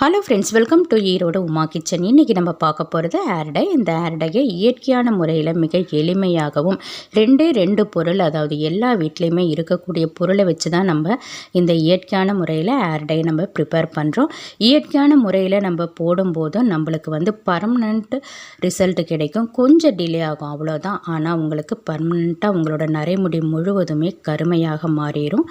Hello friends welcome to Erode Uma kitchen. இன்றைக்கி நம்ம பார்க்க போகிறது ஏர்டை இந்த ஏர்டையை இயற்கையான முறையில் மிக எளிமையாகவும் ரெண்டே ரெண்டு பொருள் அதாவது எல்லா வீட்லேயுமே இருக்கக்கூடிய பொருளை வச்சு தான் நம்ம இந்த இயற்கையான முறையில் ஏர்டையை நம்ம ப்ரிப்பேர் பண்ணுறோம் இயற்கையான முறையில் நம்ம போடும்போதும் நம்மளுக்கு வந்து பர்மனண்ட் ரிசல்ட் கிடைக்கும். கொஞ்சம் டிலே ஆகும் அவ்வளோதான் ஆனால் உங்களுக்கு பர்மனெண்ட்டாக உங்களோட நரைமுடி முழுவதுமே கருமையாக மாறிடும்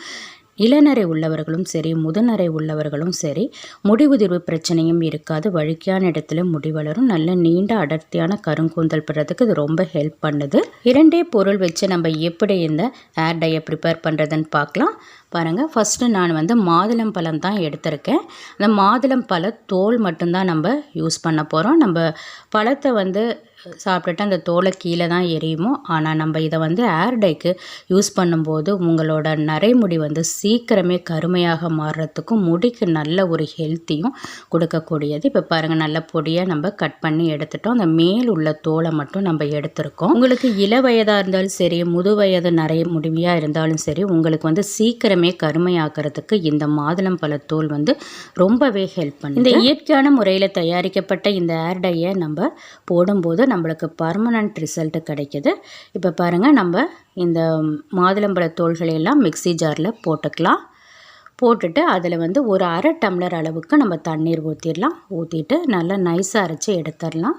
இளநரை உள்ளவர்களும் சரி முதுநரை உள்ளவர்களும் சரி முடிவுதிர்வு பிரச்சனையும் இருக்காது. வழுக்கியான இடத்துல முடி வளரும். நல்ல நீண்ட அடர்த்தியான கருங்கூந்தல் பெறதுக்கு இது ரொம்ப ஹெல்ப் பண்ணுது. இரண்டே பொருள் வச்சு நம்ம எப்படி இந்த ஏர் டையை ப்ரிப்பேர் பண்ணுறதுன்னு பார்க்கலாம். பாருங்கள் ஃபஸ்ட்டு நான் வந்து மாதுளம் பழம் தான் எடுத்திருக்கேன். அந்த மாதுளம் பழ தோல் மட்டும்தான் நம்ம யூஸ் பண்ண போகிறோம் நம்ம பழத்தை வந்து சாப்பிட்டுட்டு அந்த தோலை கீழே தான் எரியுமோ? ஆனால் நம்ம இதை வந்து ஏர்டைக்கு யூஸ் பண்ணும்போது உங்களோட நரைமுடி வந்து சீக்கிரமே கருமையாக மாறுறதுக்கும் முடிக்கு நல்ல ஒரு ஹெல்த்தியும் கொடுக்கக்கூடியது. இப்போ பாருங்கள் நல்ல பொடியாக நம்ம கட் பண்ணி எடுத்துட்டோம். அந்த மேல் உள்ள தோலை மட்டும் நம்ம எடுத்திருக்கோம். உங்களுக்கு இள வயதாக இருந்தாலும் சரி முது வயது நிறைய முடிவையாக இருந்தாலும் சரி உங்களுக்கு வந்து சீக்கிரமே கருமையாக்குறதுக்கு இந்த மாதுளம் தோல் வந்து ரொம்பவே ஹெல்ப் பண்ணுது. இந்த இயற்கையான முறையில் தயாரிக்கப்பட்ட இந்த ஏர்டையை நம்ம போடும்போது நம்மளுக்கு பர்மனண்ட் ரிசல்ட்டு கிடைக்கிது. இப்போ பாருங்கள் நம்ம இந்த மாதுளம்பழ தோள்களையெல்லாம் மிக்சி ஜாரில் போட்டுக்கலாம். போட்டுட்டு அதில் வந்து ஒரு அரை டம்ளர் அளவுக்கு நம்ம தண்ணீர் ஊற்றிடலாம் ஊற்றிட்டு நல்லா நைஸாக அரைச்சி எடுத்துடலாம்.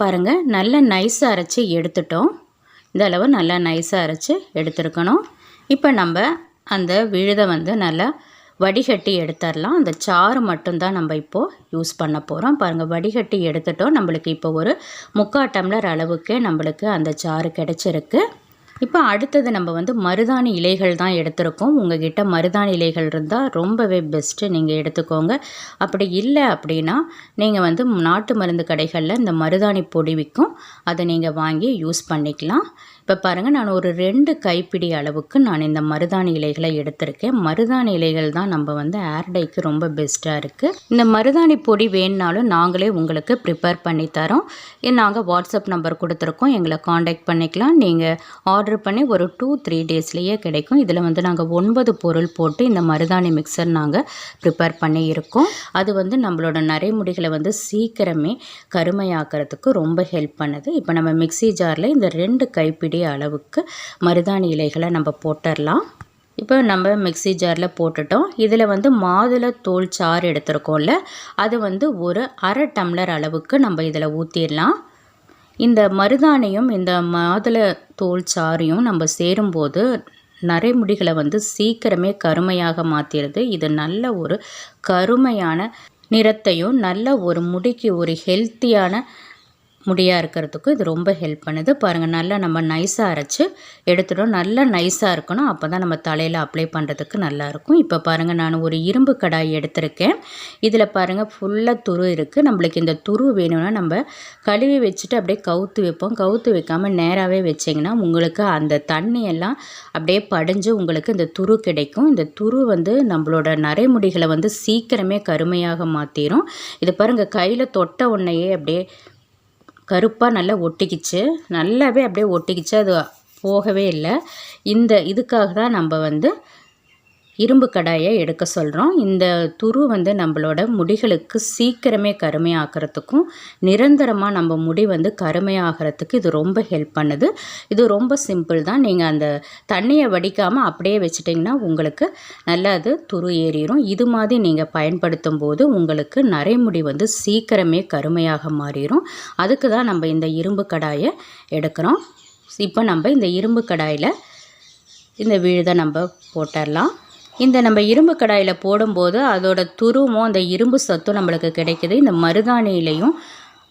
பாருங்கள் நல்லா நைஸாக அரைச்சி எடுத்துட்டோம். இந்த அளவு நல்லா நைஸாக அரைச்சி எடுத்துருக்கணும். இப்போ நம்ம அந்த விழுதை வந்து நல்லா வடிகட்டி எடுத்துடலாம். அந்த சாறு மட்டும்தான் நம்ம இப்போது யூஸ் பண்ண போகிறோம் பாருங்கள் வடிகட்டி எடுத்துட்டோம். நம்மளுக்கு இப்போ ஒரு முக்கால் டம்ளர் அளவுக்கு நம்மளுக்கு அந்த சாறு கிடச்சிருக்கு. இப்போ அடுத்தது நம்ம வந்து மருதாணி இலைகள் தான் எடுத்திருக்கோம். உங்ககிட்ட மருதாணி இலைகள் இருந்தால் ரொம்பவே பெஸ்ட்டு நீங்கள் எடுத்துக்கோங்க. அப்படி இல்லை அப்படின்னா நீங்கள் வந்து நாட்டு மருந்து கடைகளில் இந்த மருதாணி பொடி விற்கும் அதை நீங்கள் வாங்கி யூஸ் பண்ணிக்கலாம். இப்போ பாருங்கள் நான் ஒரு ரெண்டு கைப்பிடி அளவுக்கு நான் இந்த மருதாணி இலைகளை எடுத்திருக்கேன். மருதாணி இலைகள் தான் நம்ம வந்து ஏர்டைக்கு ரொம்ப பெஸ்ட்டாக இருக்குது இந்த மருதாணி பொடி வேணுனாலும் நாங்களே உங்களுக்கு ப்ரிப்பேர் பண்ணி தரோம். நாங்கள் வாட்ஸ்அப் நம்பர் கொடுத்துருக்கோம். எங்களை காண்டாக்ட் பண்ணிக்கலாம். நீங்கள் ஆர்டர் பண்ணி ஒரு டூ த்ரீ டேஸ்லேயே கிடைக்கும். இதில் வந்து நாங்கள் ஒன்பது பொருள் போட்டு இந்த மருதாணி மிக்சர் நாங்கள் ப்ரிப்பேர் பண்ணி இருக்கோம். அது வந்து நம்மளோட நரைமுடிகளை வந்து சீக்கிரமே கருமையாக்கிறதுக்கு ரொம்ப ஹெல்ப் பண்ணுது. இப்போ நம்ம மிக்சி ஜாரில் இந்த ரெண்டு கைப்பிடி அளவுக்கு மருதாணி இலைகளை நம்ம போட்டுடலாம் இப்போ நம்ம மிக்சி ஜாரில் போட்டுட்டோம். இதில் வந்து மாதுளை தோல் சாறு எடுத்துருக்கோம்ல அது வந்து ஒரு அரை டம்ளர் அளவுக்கு நம்ம இதில் ஊற்றிடலாம் இந்த மருதாணியும் இந்த மாதுளை தோல் சாறையும் நம்ம சேரும்போது நரைமுடிகளை வந்து சீக்கிரமே கருமையாக மாற்றிடுது இது நல்ல ஒரு கருமையான நிறத்தையும் நல்ல ஒரு முடிக்கு ஒரு ஹெல்த்தியான முடியாக இருக்கிறதுக்கு இது ரொம்ப ஹெல்ப் பண்ணுது. பாருங்கள் நல்லா நம்ம நைஸாக அரைச்சி எடுத்துடும் நல்லா நைஸாக இருக்கணும். அப்போ தான் நம்ம தலையில் அப்ளை பண்ணுறதுக்கு நல்லாயிருக்கும் இப்போ பாருங்கள் நான் ஒரு இரும்பு கடாய் எடுத்திருக்கேன். இதில் பாருங்கள் ஃபுல்லாக துரு இருக்குது நம்மளுக்கு இந்த துரு வேணும்னா நம்ம கழுவி வச்சுட்டு அப்படியே கவுத்து வைப்போம். கவுத்து வைக்காமல் நேராகவே வச்சிங்கன்னா உங்களுக்கு அந்த தண்ணியெல்லாம் அப்படியே படிஞ்சு உங்களுக்கு இந்த துரு கிடைக்கும். இந்த துரு வந்து நம்மளோட நரைமுடிகளை வந்து சீக்கிரமே கருமையாக மாற்றிடும் இது பாருங்கள் கையில் தொட்ட உன்னையே அப்படியே கருப்பாக நல்லா ஒட்டிக்கிச்சு. நல்லாவே அப்படியே ஒட்டிக்கிச்சு. அது போகவே இல்லை. இந்த இதுக்காக தான் நம்ம வந்து இரும்பு கடாயை எடுக்க சொல்கிறோம் இந்த துரு வந்து நம்மளோட முடிகளுக்கு சீக்கிரமே கருமையாகிறதுக்கும் நிரந்தரமாக நம்ம முடி வந்து கருமையாகிறதுக்கு இது ரொம்ப ஹெல்ப் பண்ணுது. இது ரொம்ப சிம்பிள் தான். நீங்கள் அந்த தண்ணியை வடிக்காமல் அப்படியே வச்சிட்டிங்கன்னா உங்களுக்கு நல்லா அது துரு ஏறிடும் இது மாதிரி நீங்கள் பயன்படுத்தும் போது உங்களுக்கு நரைமுடி வந்து சீக்கிரமே கருமையாக மாறிடும் அதுக்கு தான் நம்ம இந்த இரும்பு கடாயை எடுக்கிறோம். இப்போ நம்ம இந்த இரும்பு கடாயில் இந்த விழுதை நம்ம போட்டுடலாம். இந்த நம்ம இரும்பு கடாயில் போடும்போது அதோட துருவும் அந்த இரும்பு சத்தும் நம்மளுக்கு கிடைக்கிது. இந்த மருதாணியிலையும்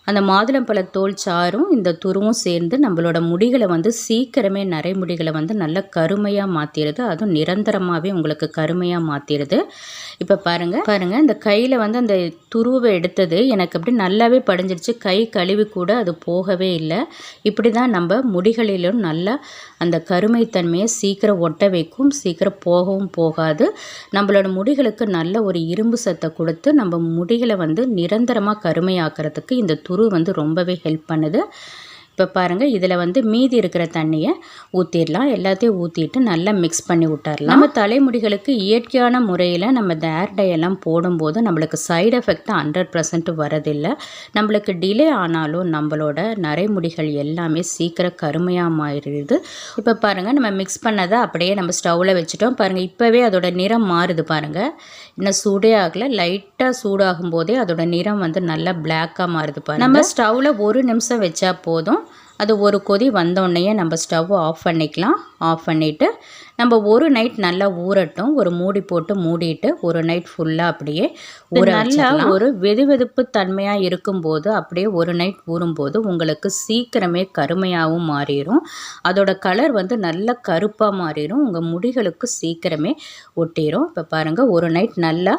அந்த மாதுளம்பழ தோல் சாரும் இந்த துருவும் சேர்ந்து நம்மளோட முடிகளை வந்து சீக்கிரமே நரைமுடிகளை வந்து நல்லா கருமையாக மாற்றிடுது அதுவும் நிரந்தரமாகவே உங்களுக்கு கருமையாக மாற்றிடுது இப்போ பாருங்கள் பாருங்கள் இந்த கையில் வந்து அந்த துருவை எடுத்தது எனக்கு அப்படி நல்லாவே படிஞ்சிருச்சு. கை கழுவி கூட அது போகவே இல்லை. இப்படி தான் நம்ம முடிகளிலும் நல்லா அந்த கருமைத்தன்மையை சீக்கிரம் ஒட்ட வைக்கும் சீக்கிரம் போகவும் போகாது. நம்மளோட முடிகளுக்கு நல்ல ஒரு இரும்பு சத்தை கொடுத்து நம்ம முடிகளை வந்து நிரந்தரமாக கருமையாக்கிறதுக்கு இந்த துரு வந்து ரொம்பவே ஹெல்ப் பண்ணுது. இப்போ பாருங்கள் இதில் வந்து மீதி இருக்கிற தண்ணியை ஊற்றிடலாம் எல்லாத்தையும் ஊற்றிட்டு நல்லா மிக்ஸ் பண்ணி விட்டுறலாம். நம்ம தலைமுடிகளுக்கு இயற்கையான முறையில் நம்ம இந்த ஏர் எல்லாம் போடும்போது நம்மளுக்கு சைடு எஃபெக்ட் ஹண்ட்ரட் பர்சன்ட் வரதில்லை. நம்மளுக்கு டிலே ஆனாலும் நம்மளோட நரைமுடிகள் எல்லாமே சீக்கிரம் கருமையாக மாறிடுது. இப்போ பாருங்கள் நம்ம மிக்ஸ் பண்ணதை அப்படியே நம்ம ஸ்டவ்வில் வச்சுட்டோம். பாருங்கள் இப்போவே அதோட நிறம் மாறுது பாருங்கள் இன்னும் சூடே ஆகலை. லைட்டாக சூடாகும் போதே அதோட நிறம் வந்து நல்லா பிளாக்காக மாறுது பாருங்கள் நம்ம ஸ்டவ்வில் ஒரு நிமிஷம் வச்சா போதும். அது ஒரு கொதி வந்தோடனேயே நம்ம ஸ்டவ் ஆஃப் பண்ணிக்கலாம். ஆஃப் பண்ணிவிட்டு நம்ம ஒரு நைட் நல்லா ஊறட்டும். ஒரு மூடி போட்டு மூடிட்டு ஒரு நைட் ஃபுல்லாக அப்படியே ஊற நல்லா ஒரு வெது வெதுப்பு தன்மையாக இருக்கும்போது அப்படியே ஒரு நைட் ஊறும்போது உங்களுக்கு சீக்கிரமே கருமையாகவும் மாறிடும் அதோட கலர் வந்து நல்ல கருப்பாக மாறிடும் உங்கள் முடிகளுக்கு சீக்கிரமே ஒட்டிடும் இப்போ பாருங்கள் ஒரு நைட் நல்லா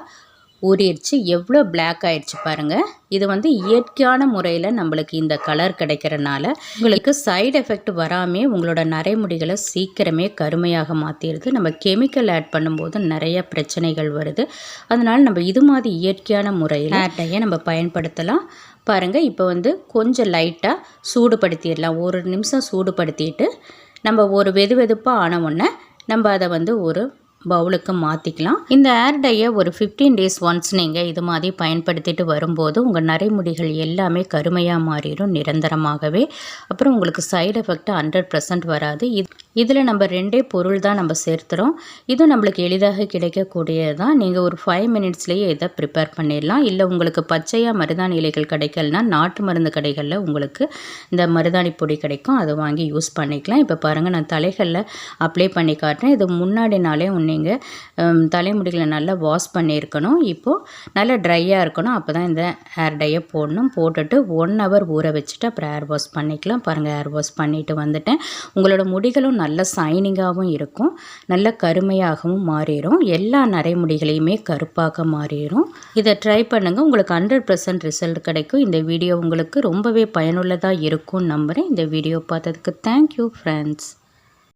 ஊறிடுச்சு. எவ்வளோ பிளாக் ஆயிடுச்சு பாருங்கள் இது வந்து இயற்கையான முறையில் நம்மளுக்கு இந்த கலர் கிடைக்கிறனால உங்களுக்கு சைடு எஃபெக்ட் வராமல் உங்களோட நரைமுடிகளை சீக்கிரமே கருமையாக மாற்றிடுது நம்ம கெமிக்கல் ஆட் பண்ணும்போது நிறைய பிரச்சனைகள் வருது. அதனால் நம்ம இது மாதிரி இயற்கையான முறையில் ஆட்டையை நம்ம பயன்படுத்தலாம். பாருங்கள் இப்போ வந்து கொஞ்சம் லைட்டாக சூடுபடுத்திடலாம். ஒரு நிமிஷம் சூடுபடுத்திட்டு நம்ம ஒரு வெது வெதுப்பாக ஆன உடனே நம்ம அதை வந்து ஒரு பவுலுக்கு மாற்றிக்கலாம் இந்த ஏர் டையை ஒரு ஃபிஃப்டீன் டேஸ் ஒன்ஸ் நீங்கள் இது மாதிரி பயன்படுத்திட்டு வரும்போது உங்கள் நரைமுடிகள் எல்லாமே கருமையாக மாறிடும் நிரந்தரமாகவே. அப்புறம் உங்களுக்கு சைடு எஃபெக்ட் ஹண்ட்ரட் பர்சன்ட் வராது. இது இதில் நம்ம ரெண்டே பொருள் தான் நம்ம சேர்த்துறோம். இது நம்மளுக்கு எளிதாக கிடைக்கக்கூடியது தான் நீங்கள் ஒரு ஃபைவ் மினிட்ஸ்லேயே இதை ப்ரிப்பேர் பண்ணிடலாம். இல்லை உங்களுக்கு பச்சையாக மருதாணி இலைகள் கிடைக்கலனா நாட்டு மருந்து கடைகளில் உங்களுக்கு இந்த மருதாணி பொடி கிடைக்கும். அதை வாங்கி யூஸ் பண்ணிக்கலாம். இப்போ பாருங்கள் நான் தலைகளில் அப்ளை பண்ணி காட்டுறேன். இது முன்னாடி நாளே நீங்கள் தலைமுடிகளை நல்லா வாஷ் பண்ணியிருக்கணும். இப்போது நல்லா ட்ரையாக இருக்கணும். அப்போ தான் இந்த ஹேர் டையை போடணும். போட்டுட்டு ஒன் ஹவர் ஊற வச்சுட்டு அப்புறம் ஹேர் வாஷ் பண்ணிக்கலாம். பாருங்கள் ஹேர் வாஷ் பண்ணிவிட்டு வந்துட்டேன். உங்களோட முடிகளும் நல்ல சைனிங்காகவும் இருக்கும். நல்ல கருமையாகவும் மாறிடும். எல்லா நரைமுடிகளையுமே கருப்பாக மாறிடும். இதை ட்ரை பண்ணுங்கள் உங்களுக்கு ஹண்ட்ரட் பர்சன்ட் ரிசல்ட் கிடைக்கும். இந்த வீடியோ உங்களுக்கு ரொம்பவே பயனுள்ளதாக இருக்கும் நம்புகிறேன் இந்த வீடியோ பார்த்ததுக்கு தேங்க்யூ ஃப்ரெண்ட்ஸ்